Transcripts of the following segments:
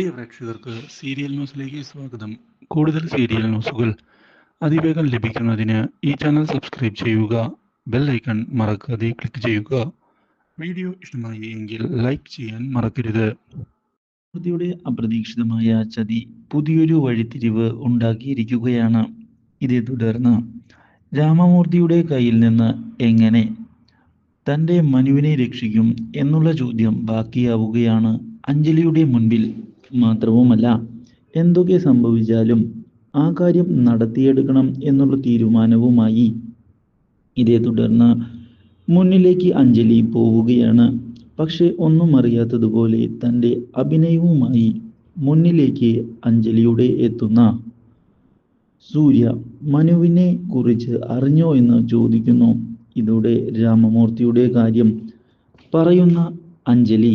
പ്രിയ പ്രേക്ഷകർക്ക് സീരിയൽ ന്യൂസിലേക്ക് സ്വാഗതം. കൂടുതൽ സീരിയൽ ന്യൂസുകൾ അതിവേഗം ലഭിക്കുന്നതിന് ഈ ചാനൽ സബ്സ്ക്രൈബ് ചെയ്യുക ബെൽ ഐക്കൺ മറക്കാതെ ക്ലിക്ക് ചെയ്യുക. വീഡിയോ ഇഷ്ടമായി എങ്കിൽ ലൈക്ക് ചെയ്യാൻ മറക്കരുത്. പ്രതിയുടെ അപ്രതീക്ഷിതമായ ചതി പുതിയൊരു വഴിത്തിരിവ് ഉണ്ടാക്കിയിരിക്കുകയാണ്. ഇതേ തുടർന്ന് രാമമൂർത്തിയുടെ കയ്യിൽ നിന്ന് എങ്ങനെ തന്റെ മനുവിനെ രക്ഷിക്കും എന്നുള്ള ചോദ്യം ബാക്കിയാവുകയാണ്. അഞ്ജലിയുടെ മുൻപിൽ മാത്രവുമല്ല എന്തൊക്കെ സംഭവിച്ചാലും ആ കാര്യം നടത്തിയെടുക്കണം എന്നുള്ള തീരുമാനവുമായി. ഇതേ തുടർന്ന് മുന്നിലേക്ക് അഞ്ജലി പോവുകയാണ്. പക്ഷെ ഒന്നും അറിയാത്തതുപോലെ തന്റെ അഭിനയവുമായി മുന്നിലേക്ക് അഞ്ജലിയുടെ എത്തുന്ന സൂര്യ മനുവിനെ കുറിച്ച് അറിഞ്ഞോ എന്ന് ചോദിക്കുന്നു. ഇതോടെ രാമമൂർത്തിയുടെ കാര്യം പറയുന്ന അഞ്ജലി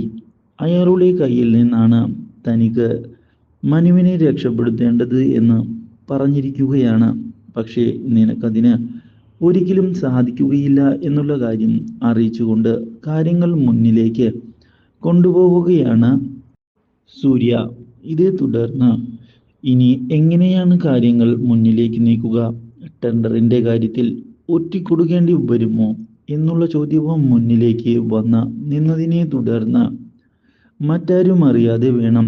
അയാളുടെ കയ്യിൽ നിന്നാണ് തനിക്ക് മനുവിനെ രക്ഷപ്പെടുത്തേണ്ടത് എന്ന് പറഞ്ഞിരിക്കുകയാണ്. പക്ഷേ നിനക്കതിന് ഒരിക്കലും സാധിക്കുകയില്ല എന്നുള്ള കാര്യം അറിയിച്ചുകൊണ്ട് കാര്യങ്ങൾ മുന്നിലേക്ക് കൊണ്ടുപോവുകയാണ് സൂര്യ. ഇതേ തുടർന്ന് ഇനി എങ്ങനെയാണ് കാര്യങ്ങൾ മുന്നിലേക്ക് നീക്കുക? ടെൻഡറിന്റെ കാര്യത്തിൽ ഒറ്റിക്കൊടുക്കേണ്ടി വരുമോ എന്നുള്ള ചോദ്യവും മുന്നിലേക്ക് വന്ന നിന്നതിനെ തുടർന്ന് മറ്റാരും അറിയാതെ വേണം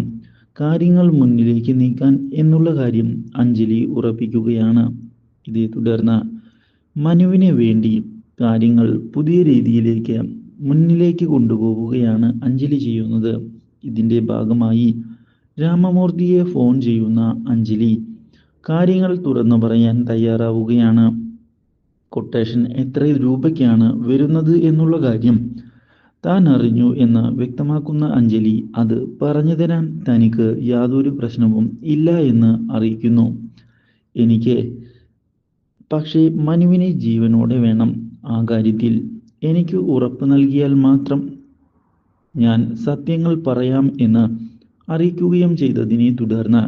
കാര്യങ്ങൾ മുന്നിലേക്ക് നീക്കാൻ എന്നുള്ള കാര്യം അഞ്ജലി ഉറപ്പിക്കുകയാണ്. ഇതേ തുടർന്ന് മനുവിനെ വേണ്ടി കാര്യങ്ങൾ പുതിയ രീതിയിലേക്ക് മുന്നിലേക്ക് കൊണ്ടുപോവുകയാണ് അഞ്ജലി ചെയ്യുന്നത്. ഇതിന്റെ ഭാഗമായി രാമമൂർത്തിയെ ഫോൺ ചെയ്യുന്ന അഞ്ജലി കാര്യങ്ങൾ തുറന്നു പറയാൻ തയ്യാറാവുകയാണ്. കൊട്ടേഷൻ എത്ര രൂപയ്ക്കാണ് വരുന്നത് എന്നുള്ള കാര്യം താൻ അറിഞ്ഞു എന്ന് വ്യക്തമാക്കുന്ന അഞ്ജലി അത് പറഞ്ഞു തരാൻ തനിക്ക് യാതൊരു പ്രശ്നവും ഇല്ല എന്ന് അറിയിക്കുന്നു. എനിക്ക് പക്ഷേ മനുവിനെ ജീവനോടെ വേണം. ആ കാര്യത്തിൽ എനിക്ക് ഉറപ്പ് നൽകിയാൽ മാത്രം ഞാൻ സത്യങ്ങൾ പറയാം എന്ന് അറിയിക്കുകയും ചെയ്തതിനെ തുടർന്ന്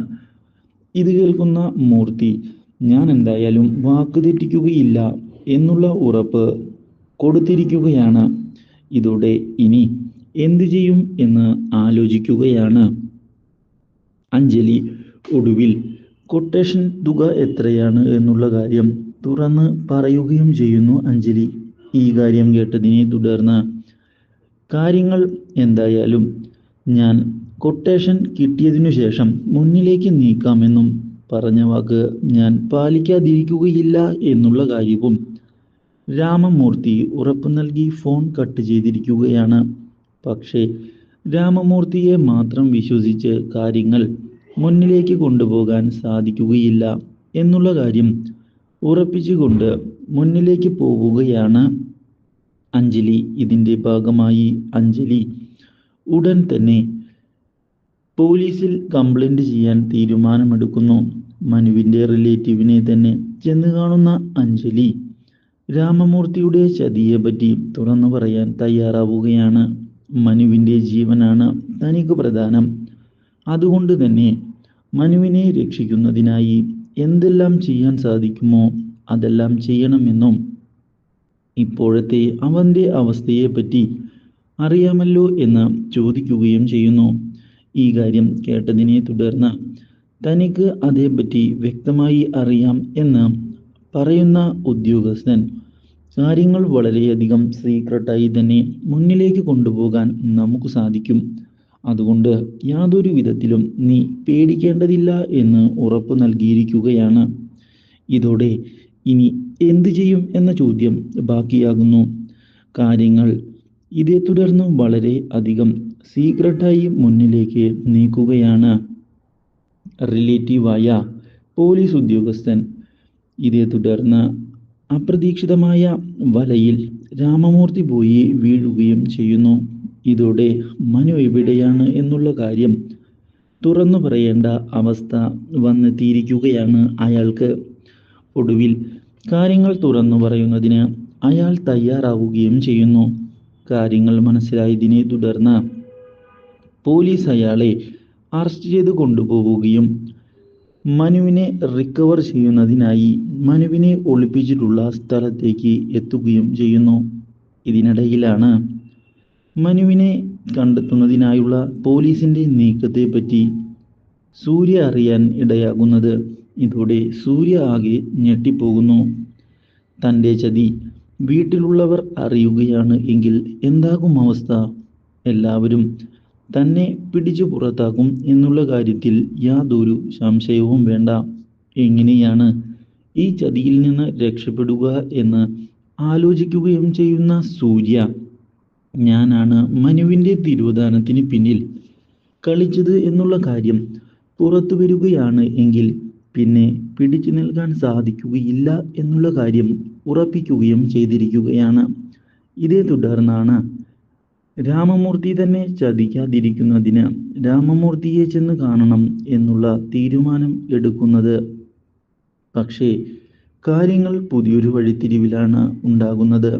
ഇത് കേൾക്കുന്ന മൂർത്തി ഞാൻ എന്തായാലും വാക്ക് തെറ്റിക്കുകയില്ല എന്നുള്ള ഉറപ്പ് കൊടുത്തിരിക്കുകയാണ്. ഇതോടെ ഇനി എന്തു ചെയ്യും എന്ന് ആലോചിക്കുകയാണ്. അഞ്ജലി ഒടുവിൽ കൊട്ടേഷൻ തുക എത്രയാണ് എന്നുള്ള കാര്യം തുറന്ന് പറയുകയും ചെയ്യുന്നു അഞ്ജലി. ഈ കാര്യം കേട്ടതിനെ തുടർന്ന് കാര്യങ്ങൾ എന്തായാലും ഞാൻ കൊട്ടേഷൻ കിട്ടിയതിനു ശേഷം മുന്നിലേക്ക് നീക്കാമെന്നും പറഞ്ഞ വാക്ക് ഞാൻ പാലിക്കാതിരിക്കുകയില്ല എന്നുള്ള കാര്യവും രാമമൂർത്തി ഉറപ്പു നൽകി ഫോൺ കട്ട് ചെയ്തിരിക്കുകയാണ്. പക്ഷേ രാമമൂർത്തിയെ മാത്രം വിശ്വസിച്ച് കാര്യങ്ങൾ മുന്നിലേക്ക് കൊണ്ടുപോകാൻ സാധിക്കുകയില്ല എന്നുള്ള കാര്യം ഉറപ്പിച്ചുകൊണ്ട് മുന്നിലേക്ക് പോവുകയാണ് അഞ്ജലി. ഇതിന്റെ ഭാഗമായി അഞ്ജലി ഉടൻ തന്നെ പോലീസിൽ കംപ്ലൈന്റ് ചെയ്യാൻ തീരുമാനമെടുക്കുന്നു. മനുവിന്റെ റിലേറ്റീവിനെ തന്നെ ചെന്ന് കാണുന്ന അഞ്ജലി രാമമൂർത്തിയുടെ ചതിയെ പറ്റി തുറന്നു പറയാൻ തയ്യാറാവുകയാണ്. മനുവിന്റെ ജീവനാണ് തനിക്ക് പ്രധാനം. അതുകൊണ്ട് തന്നെ മനുവിനെ രക്ഷിക്കുന്നതിനായി എന്തെല്ലാം ചെയ്യാൻ സാധിക്കുമോ അതെല്ലാം ചെയ്യണമെന്നും ഇപ്പോഴത്തെ അവന്റെ അവസ്ഥയെപ്പറ്റി അറിയാമല്ലോ എന്ന് ചോദിക്കുകയും ചെയ്യുന്നു. ഈ കാര്യം കേട്ടതിനെ തുടർന്ന് തനിക്ക് അതേപ്പറ്റി വ്യക്തമായി അറിയാം എന്ന് പറയുന്ന ഉദ്യോഗസ്ഥൻ കാര്യങ്ങൾ വളരെയധികം സീക്രട്ടായി തന്നെ മുന്നിലേക്ക് കൊണ്ടുപോകാൻ നമുക്ക് സാധിക്കും. അതുകൊണ്ട് യാതൊരു വിധത്തിലും നീ പേടിക്കേണ്ടതില്ല എന്ന് ഉറപ്പ് നൽകിയിരിക്കുകയാണ്. ഇതോടെ ഇനി എന്തു ചെയ്യും എന്ന ചോദ്യം ബാക്കിയാകുന്നു. കാര്യങ്ങൾ ഇതേ തുടർന്ന് വളരെ അധികം സീക്രട്ടായി മുന്നിലേക്ക് നീക്കുകയാണ്. റിലേറ്റീവായ പോലീസ് ഉദ്യോഗസ്ഥൻ ഇതേ തുടർന്ന് അപ്രതീക്ഷിതമായ വലയിൽ രാമമൂർത്തി പോയി വീഴുകയും ചെയ്യുന്നു. ഇതോടെ മനു എവിടെയാണ് എന്നുള്ള കാര്യം തുറന്നു പറയേണ്ട അവസ്ഥ വന്നെത്തിയിരിക്കുകയാണ് അയാൾക്ക്. ഒടുവിൽ കാര്യങ്ങൾ തുറന്നു പറയുന്നതിന് അയാൾ തയ്യാറാവുകയും ചെയ്യുന്നു. കാര്യങ്ങൾ മനസ്സിലായതിനെ തുടർന്ന് പോലീസ് അയാളെ അറസ്റ്റ് ചെയ്ത് കൊണ്ടുപോവുകയും മനുവിനെ റിക്കവർ ചെയ്യുന്നതിനായി മനുവിനെ ഒളിപ്പിച്ചിട്ടുള്ള സ്ഥലത്തേക്ക് എത്തുകയും ചെയ്യുന്നു. ഇതിനിടയിലാണ് മനുവിനെ കണ്ടെത്തുന്നതിനായുള്ള പോലീസിന്റെ നീക്കത്തെ പറ്റി സൂര്യ അറിയാൻ ഇടയാകുന്നത്. ഇതോടെ സൂര്യ ആകെ ഞെട്ടിപ്പോകുന്നു. തന്റെ ചതി വീട്ടിലുള്ളവർ അറിയുകയാണ് എങ്കിൽ എന്താകും അവസ്ഥ? എല്ലാവരും തന്നെ പിടിച്ചു പുറത്താക്കും എന്നുള്ള കാര്യത്തിൽ യാതൊരു സംശയവും വേണ്ട. എങ്ങനെയാണ് ഈ ചതിയിൽ നിന്ന് രക്ഷപ്പെടുക എന്ന് ആലോചിക്കുകയും ചെയ്യുന്ന സൂര്യ. ഞാനാണ് മനുവിന്റെ തിരുവധാനത്തിന് പിന്നിൽ കളിച്ചത് എന്നുള്ള കാര്യം പുറത്തു വരികയാണ് എങ്കിൽ പിന്നെ പിടിച്ചു നിൽക്കാൻ സാധിക്കുകയില്ല എന്നുള്ള കാര്യം ഉറപ്പിക്കുകയും ചെയ്തിരിക്കുകയാണ്. ഇതേ തുടർന്നാണ് രാമമൂർത്തി തന്നെ ചതിക്കാതിരിക്കുന്നതിന് രാമമൂർത്തിയെ ചെന്ന് കാണണം എന്നുള്ള തീരുമാനം എടുക്കുന്നത്. പക്ഷേ കാര്യങ്ങൾ പുതിയൊരു വഴിത്തിരിവിലാണ് ഉണ്ടാകുന്നത്.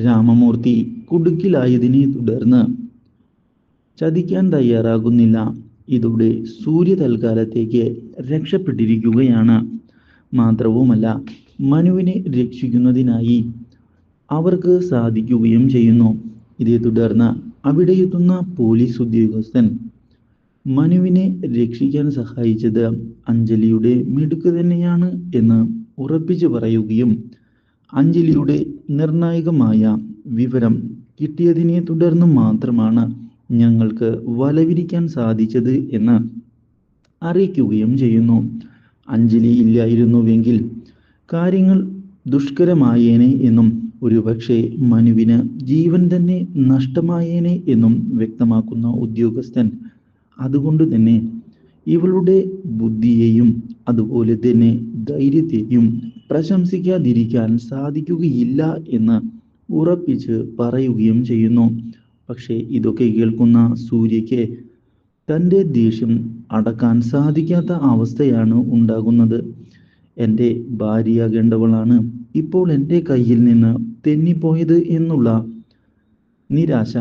രാമമൂർത്തി കുടുക്കിലായതിനെ തുടർന്ന് ചതിക്കാൻ തയ്യാറാകുന്നില്ല. ഇതോടെ സൂര്യ തൽക്കാലത്തേക്ക് രക്ഷപ്പെട്ടിരിക്കുകയാണ്. മാത്രവുമല്ല മനുവിനെ രക്ഷിക്കുന്നതിനായി അവർക്ക് സാധിക്കുകയും ചെയ്യുന്നു. ഇതേ തുടർന്ന് അവിടെ എത്തുന്ന പോലീസ് ഉദ്യോഗസ്ഥൻ മനുവിനെ രക്ഷിക്കാൻ സഹായിച്ചത് അഞ്ജലിയുടെ മിടുക്ക് തന്നെയാണ് എന്ന് ഉറപ്പിച്ചു പറയുകയും അഞ്ജലിയുടെ നിർണായകമായ വിവരം കിട്ടിയതിനെ തുടർന്ന് മാത്രമാണ് ഞങ്ങൾക്ക് വലവിരിക്കാൻ സാധിച്ചത് എന്ന് അറിയിക്കുകയും ചെയ്യുന്നു. അഞ്ജലി ഇല്ലായിരുന്നുവെങ്കിൽ കാര്യങ്ങൾ ദുഷ്കരമായേനെ എന്നും ഒരുപക്ഷെ മനുവിന് ജീവൻ തന്നെ നഷ്ടമായേനെ എന്നും വ്യക്തമാക്കുന്ന ഉദ്യോഗസ്ഥൻ അതുകൊണ്ട് തന്നെ ഇവളുടെ ബുദ്ധിയെയും അതുപോലെ തന്നെ ധൈര്യത്തെയും പ്രശംസിക്കാതിരിക്കാൻ സാധിക്കുകയില്ല എന്ന് ഉറപ്പിച്ച് പറയുകയും ചെയ്യുന്നു. പക്ഷേ ഇതൊക്കെ കേൾക്കുന്ന സൂര്യയ്ക്ക് തന്റെ ദേഷ്യം അടക്കാൻ സാധിക്കാത്ത അവസ്ഥയാണ് ഉണ്ടാകുന്നത്. എന്റെ ഭാര്യയാകേണ്ടവളാണ് ഇപ്പോൾ എന്റെ കയ്യിൽ നിന്ന് തെന്നിപ്പോയത് എന്നുള്ള നിരാശ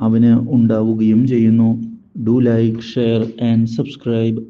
അവന് ഉണ്ടാവുകയും ചെയ്യുന്നു. Do like share and subscribe